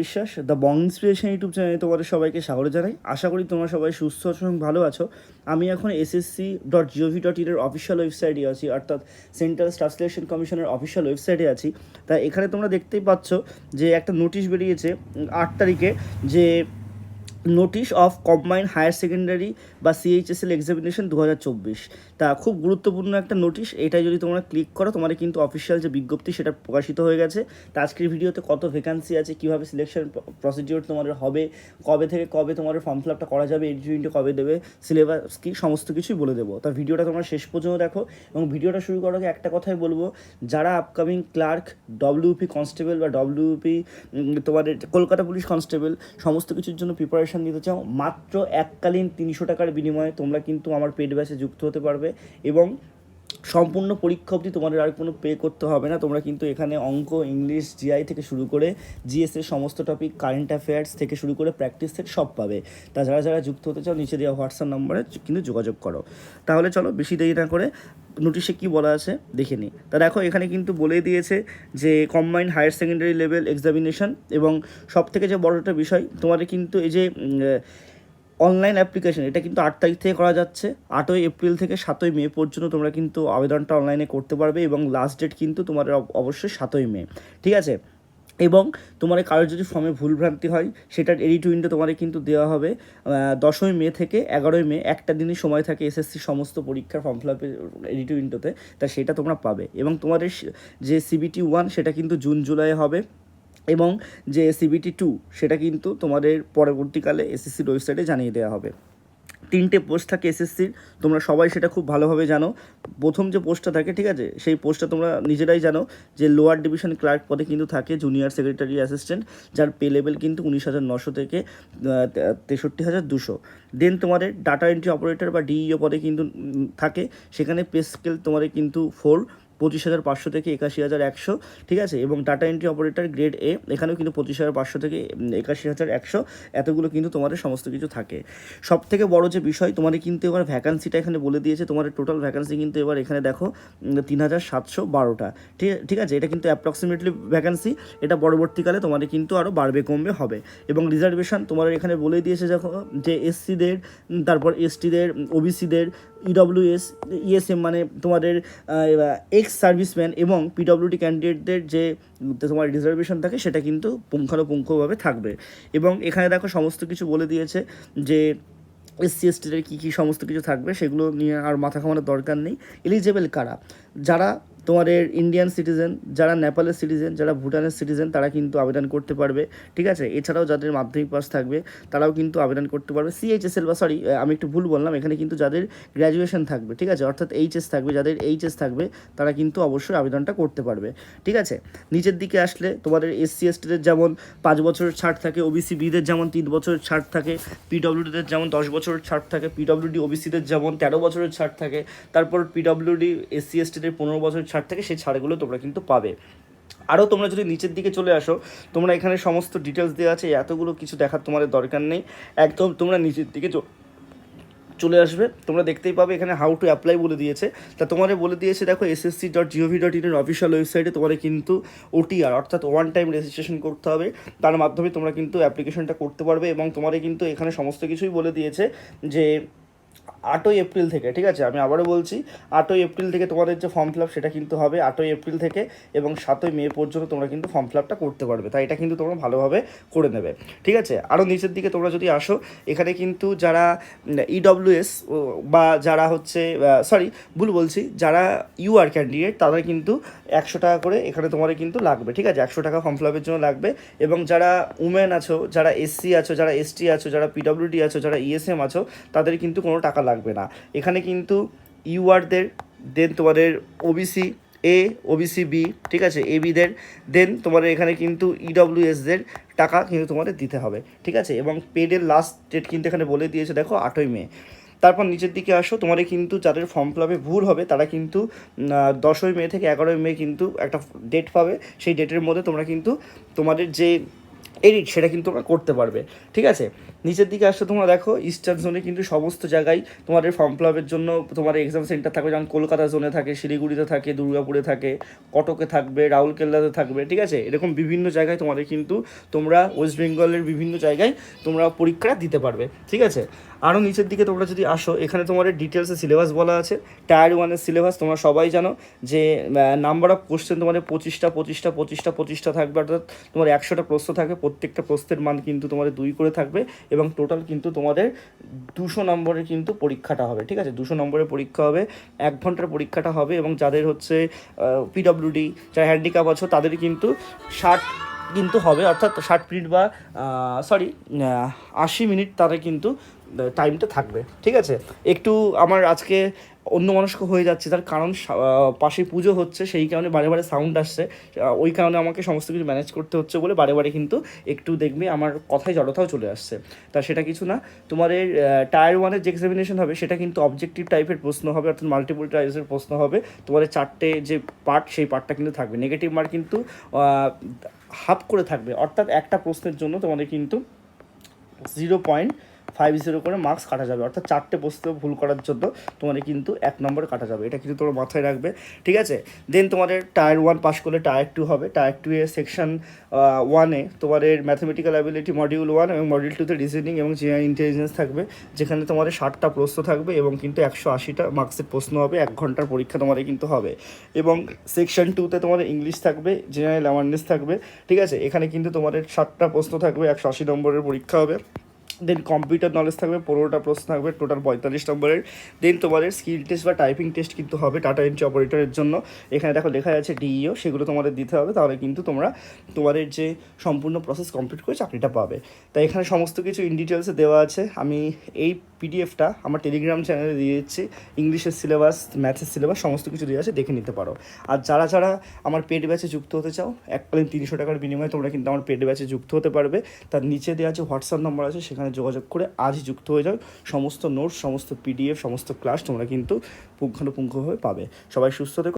বিশ্বাস the Bong inspiration YouTube চ্যানেলে তোমাদের সবাইকে স্বাগত জানাই। আশা করি তোমরা সবাই সুস্থ আছো এবং ভালো আছো। আমি এখন এসএসসি ডট জিওভি ডট ইনের অফিসিয়াল ওয়েবসাইটে আছি, অর্থাৎ সেন্ট্রাল স্টাফ সিলেকশন কমিশনের অফিসিয়াল ওয়েবসাইটে আছি। তা এখানে তোমরা দেখতেই পাচ্ছ যে একটা নোটিশ বেরিয়েছে আট তারিখে যে notice of combined higher secondary বা সিএইচএসএল এক্সামিনেশন দু হাজার চব্বিশ। তা খুব গুরুত্বপূর্ণ একটা নোটিশ, এটাই যদি তোমরা ক্লিক করো তোমার কিন্তু অফিসিয়াল যে বিজ্ঞপ্তি সেটা প্রকাশিত হয়ে গেছে। তা আজকের ভিডিওতে কত ভ্যাকান্সি আছে, কীভাবে সিলেকশন প্রসিডিওর তোমাদের হবে, কবে থেকে কবে তোমাদের ফর্ম ফিল আপটা করা যাবে এডিটুইনটা কবে দেবে সিলেবাস কি, সমস্ত কিছুই বলে দেবো। তা ভিডিওটা তোমরা শেষ পর্যন্ত দেখো এবং ভিডিওটা শুরু করার আগে একটা কথাই বলব, যারা আপকামিং ক্লার্ক ডব্লিউপি কনস্টেবল বা ডব্লিউপি তোমাদের কলকাতা পুলিশ কনস্টেবল সমস্ত কিছুর জন্য প্রিপারেশন নিতে চাও, মাত্র এককালীন তিনশো টাকার বিনিময়ে তোমরা কিন্তু আমার পেড ব্যাচে যুক্ত হতে পারবে এবং সম্পূর্ণ পরীক্ষা অবধি তোমাদের আর কোনো পে করতে হবে না। তোমরা কিন্তু এখানে অঙ্ক, ইংলিশ জিআই থেকে শুরু করে জিএস এর সমস্ত টপিক কারেন্ট অ্যাফেয়ার্স থেকে শুরু করে প্র্যাকটিস থেকে সব পাবে। তা যারা যারা যুক্ত হতে চাও, নিচে দেওয়া হোয়াটসঅ্যাপ নম্বরে কিন্তু যোগাযোগ করো। তাহলে চলো বেশি দেরি না করে নোটিশে কি বলা আছে দেখে নিই। তা দেখো, এখানে কিন্তু বলে দিয়েছে যে combined higher secondary level examination এবং সব থেকে যে বড় একটা বিষয়, তোমাদের কিন্তু এই যে অনলাইন অ্যাপ্লিকেশন এটা কিন্তু আট তারিখ থেকে করা যাচ্ছে। আটই এপ্রিল থেকে সাতই মে পর্যন্ত তোমরা কিন্তু আবেদনটা অনলাইনে করতে পারবে এবং লাস্ট ডেট কিন্তু তোমার অব- অবশ্যই সাতই মে। ঠিক আছে? এবং তোমার কারোর যদি ফর্মে ভুলভ্রান্তি হয়, সেটার এডিট উইন্ডো তোমার কিন্তু দেওয়া হবে। দশই মে থেকে এগারোই মে, একটা দিনই সময় থাকে এসএসসি সমস্ত পরীক্ষার ফর্ম ফিল আপের এডিট উইন্ডোতে তা সেটা তোমরা পাবে। এবং তোমাদের যে সিবিটি ওয়ান সেটা কিন্তু জুন, জুলাই হবে। এবং যে সিবিটি টু সেটা কিন্তু তোমাদের পরবর্তীকালে এসএসসির ওয়েবসাইটে জানিয়ে দেওয়া হবে। তিনটে পোস্ট থাকে এসএসসির তোমরা সবাই সেটা খুব ভালোভাবে জানো। প্রথম যে পোস্টটা থাকে, ঠিক আছে? সেই পোস্টটা তোমরা নিজেরাই জানো যে লোয়ার ডিভিশন ক্লার্ক পদে কিন্তু থাকে জুনিয়র সেক্রেটারি অ্যাসিস্ট্যান্ট যার পে লেভেল কিন্তু উনিশ হাজার নশো থেকে তেষট্টি হাজার দুশো। দেন তোমাদের ডাটা এন্ট্রি অপারেটর বা ডিইও পদে কিন্তু থাকে। সেখানে পে স্কেল তোমাদের কিন্তু ফোর পঁচিশ হাজার পাঁচশো থেকে একাশি হাজার একশো, ঠিক আছে? এবং data entry operator grade A এখানেও কিন্তু পঁচিশ হাজার পাঁচশো থেকে একাশি হাজার একশো, এতগুলো কিন্তু তোমাদের সমস্ত কিছু থাকে। সব থেকে বড় যে বিষয়, তোমাদের কিন্তু এবার ভ্যাকান্সিটা এখানে বলে দিয়েছে, তোমাদের টোটাল ভ্যাকান্সি কিন্তু এবার এখানে দেখো তিন হাজার সাতশো বারোটা, ঠিক ঠিক আছে? এটা কিন্তু অ্যাপ্রক্সিমেটলি ভ্যাকান্সি এটা পরবর্তীকালে তোমাদের কিন্তু আরও বাড়বে, কমবে, হবে। এবং রিজার্ভেশন তোমাদের এখানে বলে দিয়েছে, দেখো, যে এসসিদের তারপর এসটিদের ওবিসিদের ইডব্লিউএস ইএসএম মানে তোমাদের এক্স সার্ভিসম্যান এবং পিডব্লিউডি ক্যান্ডিডেটদের যে তোমার রিজার্ভেশন থাকে, সেটা কিন্তু পুঙ্খানুপুঙ্খভাবে থাকবে। এবং এখানে দেখো সমস্ত কিছু বলে দিয়েছে যে এসসি এসটিদের কী কী সমস্ত কিছু থাকবে, সেগুলো নিয়ে আর মাথা খামানোর দরকার নেই। এলিজেবেল কারা? যারা তোমাদের ইন্ডিয়ান সিটিজেন যারা নেপালের সিটিজেন যারা ভুটানের সিটিজেন তারা কিন্তু আবেদন করতে পারবে, ঠিক আছে? এছাড়াও যাদের মাধ্যমিক পাস থাকবে, তারাও কিন্তু আবেদন করতে পারবে। সিএইচএসএল বা সরি আমি একটু ভুল বললাম, এখানে কিন্তু যাদের গ্র্যাজুয়েশন থাকবে, ঠিক আছে? অর্থাৎ এইচএস থাকবে, যাদের এইচএস থাকবে, তারা কিন্তু অবশ্যই আবেদনটা করতে পারবে, ঠিক আছে? নিচের দিকে আসলে তোমাদের এসসি এসটিদের যেমন পাঁচ বছরের ছাড় থাকে ওবিসি বিদের যেমন তিন বছরের ছাড় থাকে পিডব্লিউডিদের যেমন দশ বছরের ছাড় থাকে পিডব্লিউডি ওবিসিদের যেমন তেরো বছরের ছাড় থাকে, তারপর পিডব্লিউডি এসসি এসটিদের পনেরো বছরের ছাড় থাকে সেই ছাড়গুলো তোমরা কিন্তু পাবে। আরও তোমরা যদি নিচের দিকে চলে আসো, তোমরা এখানে সমস্ত ডিটেলস দেওয়া আছে এতগুলো কিছু দেখার তোমাদের দরকার নেই। একদম তোমরা নিচের দিকে চলে আসবে। তোমরা দেখতেই পাবে এখানে হাউ টু অ্যাপ্লাই বলে দিয়েছে। তা তোমাদের বলে দিয়েছে, দেখো এসএসসি ডট জিওভি ডট ইনের অফিসিয়াল ওয়েবসাইটে তোমাদের কিন্তু ওটিআর অর্থাৎ ওয়ান টাইম রেজিস্ট্রেশন করতে হবে। তার মাধ্যমে তোমরা কিন্তু অ্যাপ্লিকেশনটা করতে পারবে এবং তোমাদের কিন্তু এখানে সমস্ত কিছুই বলে দিয়েছে যে আটই এপ্রিল থেকে, ঠিক আছে? আমি আবারও বলছি, আটই এপ্রিল থেকে তোমাদের যে ফর্ম ফিল আপ সেটা কিন্তু হবে আটই এপ্রিল থেকে এবং সাতই মে পর্যন্ত তোমরা কিন্তু ফর্ম ফিল আপটা করতে পারবে। তাই এটা কিন্তু তোমরা ভালোভাবে করে নেবে। ঠিক আছে? আরও নিচের দিকে তোমরা যদি আসো, এখানে কিন্তু যারা ইডব্লিউএস বা যারা হচ্ছে সরি ভুল বলছি, যারা ইউআর ক্যান্ডিডেট তাদের কিন্তু একশো টাকা করে এখানে তোমাদের কিন্তু লাগবে। ঠিক আছে? একশো টাকা ফর্ম ফিল আপের জন্য লাগবে এবং যারা উমেন আছো, যারা এসসি আছো, যারা এসটি আছো, যারা পিডব্লিউডি আছো, যারা ইএসএম আছো, তাদের কিন্তু কোনো টাকা লাগবে না। এখানে কিন্তু ইউআরদের দেন তোমাদের ওবিসি এ ওবিসি বি ঠিক আছে? এ বিদের দেন তোমাদের এখানে কিন্তু ইডব্লিউএসদের টাকা কিন্তু তোমাদের দিতে হবে, ঠিক আছে? এবং পেডের লাস্ট ডেট কিন্তু এখানে বলে দিয়েছে, দেখো, আটই মে। তারপর নিচের দিকে আসো, তোমাদের কিন্তু যাদের ফর্ম ফিল আপে ভুল হবে, তারা কিন্তু দশই মে থেকে এগারোই মে কিন্তু একটা ডেট পাবে। সেই ডেটের মধ্যে তোমরা কিন্তু তোমাদের যে এডিট সেটা কিন্তু তোমরা করতে পারবে, ঠিক আছে? নিচের দিকে আসলে তোমরা দেখো ইস্টার্ন জোনে কিন্তু সমস্ত জায়গায় তোমাদের ফর্ম ফিলাপের জন্য তোমার এক্সাম সেন্টার থাকবে যেমন কলকাতা জোনে থাকে, শিলিগুড়িতে থাকে, দুর্গাপুরে থাকে, কটকে থাকবে, রাউরকেল্লাতে থাকবে, ঠিক আছে? এরকম বিভিন্ন জায়গায় তোমাদের কিন্তু তোমরা ওয়েস্ট বেঙ্গলের বিভিন্ন জায়গায় তোমরা পরীক্ষা দিতে পারবে, ঠিক আছে? আরও নিচের দিকে তোমরা যদি আসো, এখানে তোমাদের ডিটেলসে সিলেবাস বলা আছে টায়ার ওয়ানের সিলেবাস তোমরা সবাই জানো যে নাম্বার অফ কোশ্চেন তোমাদের পঁচিশটা পঁচিশটা পঁচিশটা পঁচিশটা থাকবে, অর্থাৎ তোমার একশোটা প্রশ্ন থাকবে প্রত্যেকটা প্রশ্নের মান কিন্তু তোমাদের দুই করে থাকবে এবং টোটাল কিন্তু তোমাদের দুশো নম্বরের কিন্তু পরীক্ষাটা হবে, ঠিক আছে? দুশো নম্বরের পরীক্ষা হবে, এক ঘণ্টার পরীক্ষাটা হবে এবং যাদের হচ্ছে পিডব্লিউডি যারা হ্যান্ডিক্যাপ আছো, তাদের কিন্তু ষাট কিন্তু হবে, অর্থাৎ ষাট মিনিট বা সরি আশি মিনিট তাদের কিন্তু টাইমটা থাকবে, ঠিক আছে? একটু আমার আজকে অন্য হয়ে যাচ্ছে তার কারণ পাশে পুজো হচ্ছে, সেই কারণে বারে বারে সাউন্ড আসছে। ওই কারণে আমাকে সমস্ত কিছু ম্যানেজ করতে হচ্ছে বলে বারে বারে কিন্তু একটু দেখবে আমার কথায় জড়তাও চলে আসছে। তা সেটা কিছু না তোমাদের টায়ার ওয়ানের যে এক্সামিনেশন হবে, সেটা কিন্তু অবজেক্টিভ টাইপের প্রশ্ন হবে, অর্থাৎ মাল্টিপল টাইপের প্রশ্ন হবে। তোমাদের চারটে যে পার্ট সেই পার্টটা কিন্তু থাকবে। নেগেটিভ মার্ক কিন্তু হাফ করে থাকবে। অর্থাৎ একটা প্রশ্নের জন্য তোমাদের কিন্তু জিরো পয়েন্ট ফাইভ জিরো করে মার্কস কাটা যাবে। অর্থাৎ চারটে প্রশ্ন ভুল করার জন্য তোমাদের কিন্তু এক নম্বর কাটা যাবে। এটা কিন্তু তোমরা মাথায় রাখবে। ঠিক আছে? দেন তোমাদের টায়ার ওয়ান পাস করলে টায়ার টু হবে। টায়ার টু এ সেকশন ওয়ানে তোমাদের ম্যাথমেটিক্যাল অ্যাবিলিটি মডিউল ওয়ান এবং মডিউল টুতে রিজনিং এবং জিআই ইন্টেলিজেন্স থাকবে, যেখানে তোমাদের ষাটটা প্রশ্ন থাকবে এবং কিন্তু একশো আশিটা মার্কসের প্রশ্ন হবে। এক ঘণ্টার পরীক্ষা তোমাদের কিন্তু হবে। এবং সেকশন টুতে তোমাদের ইংলিশ থাকবে জেনারেল অ্যাওয়ারনেস থাকবে। ঠিক আছে? এখানে কিন্তু তোমাদের ষাটটা প্রশ্ন থাকবে, একশো আশি নম্বরের পরীক্ষা হবে। দেন কম্পিউটার নলেজ থাকবে, পনেরোটা প্রশ্ন থাকবে টোটাল পঁয়তাল্লিশ নম্বরের। দেন তোমাদের স্কিল টেস্ট বা টাইপিং টেস্ট কিন্তু হবে টাটা এন্ট্রি অপারেটরের জন্য। এখানে দেখো লেখা আছে ডিইও সেগুলো তোমাদের দিতে হবে, তাহলে কিন্তু তোমরা তোমাদের যে সম্পূর্ণ প্রসেস কমপ্লিট করে চাকরিটা পাবে। তাই এখানে সমস্ত কিছু ইন ডিটেলসে দেওয়া আছে। আমি এই পিডিএফটা আমার টেলিগ্রাম চ্যানেলে দিয়ে দিচ্ছি। ইংলিশের সিলেবাস ম্যাথের সিলেবাস সমস্ত কিছু দিয়ে আছে, দেখে নিতে পারো। আর যারা যারা আমার পেড ব্যাচে যুক্ত হতে চাও এককালীন তিনশো টাকার বিনিময়ে তোমরা কিন্তু আমার পেড ব্যাচে যুক্ত হতে পারবে। তার নিচে দেওয়া আছে হোয়াটসঅ্যাপ নম্বর আছে, সেখানে যোগাযোগ করে আজই যুক্ত হয়ে যাও। সমস্ত নোটস সমস্ত পিডিএফ সমস্ত ক্লাস তোমরা কিন্তু পুঙ্খানুপুঙ্খভাবে পাবে। সবাই সুস্থ থেকো।